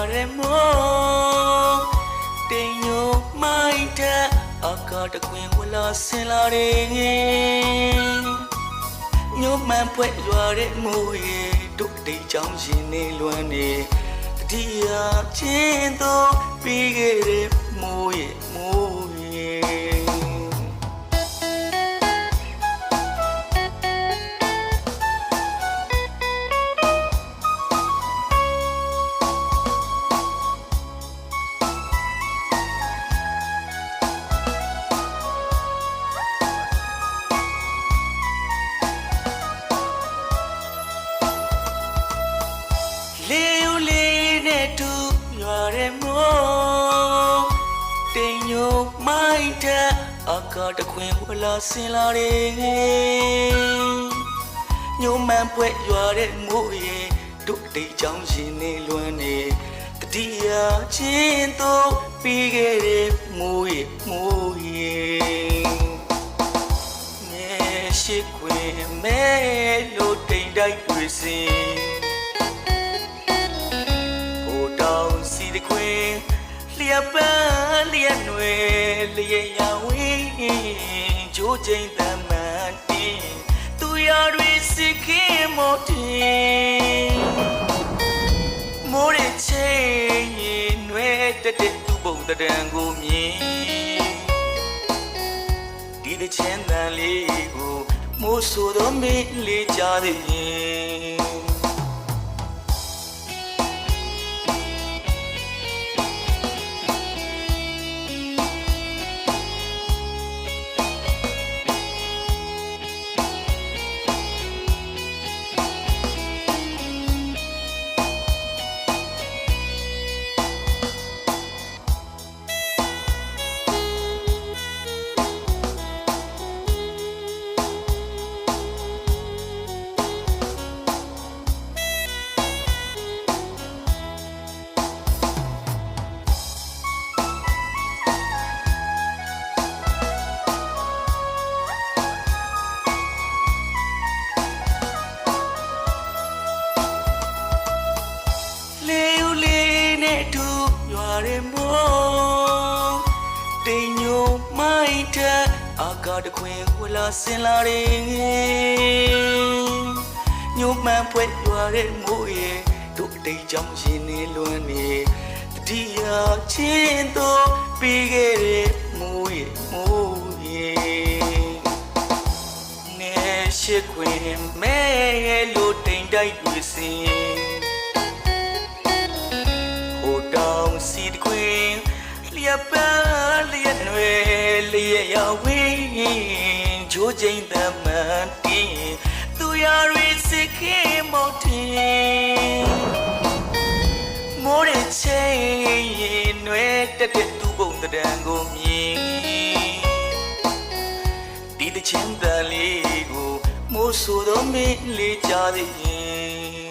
Paremo Tenho maita Akata queen wala selare Nyo man pwe lware mo ye Duk de chong jin ne lwan ne Dia chin to pigere မိုက်တဲ့အကာတခွင်ဝလာဆင်လာတယ်ညိုမှန်ပွဲရွာတဲ့မိုးရေတို့တိတ်ချောင်းရှင်နေလွမ်းနေတတိယချင်းတော့ပြီးခဲ့တဲ့မိုးရေမိုးရေနေရှိခွေမဲလို့တိမ်တိုက်တွေစင်ဟိုတောင်စီတခွေ လျက်ပန်းလျက်နွယ်လျက်ရဝင်းဂျိုးချိန်သမန်တင်သူရတွေစိခင်မို့တင်မိုးရချင်းရင်နွယ်တက်တဲ့သူပုံတံကိုမြင်ဒီတဲ့ချမ်းတန်လေးကိုမိုးဆိုတော့မင်းလေးကြသည် တဲ့အာကာတခွင်ဝလာဆင်လာတယ်ညိုမှန်ပွဲရွာရဲမိုးရဲ့တို့တိမ်ချောင်းရှင်နေလွမ်းနေတတိယချင်းတော့ပြီးခဲ့တဲ့မိုးရဲ့မိုးရဲ့နေရှိခွေမဲလို့တိမ်တိုက်တွေစင်ဟိုတောင်စီတခွေလျက်ပန်းလျက်နွယ် လျက်ရဝင်းဂျိုးချိန်သမန်တင်သူရတွေစိတ်ခင်မော့တင်မိုးရချင်းရင်နွယ်တက်တဲ့သူပုံတံကိုမြင်ဒီတချင်းတန်လေးကိုမိုးဆိုတော့မင်းလေးကြသည်ရင်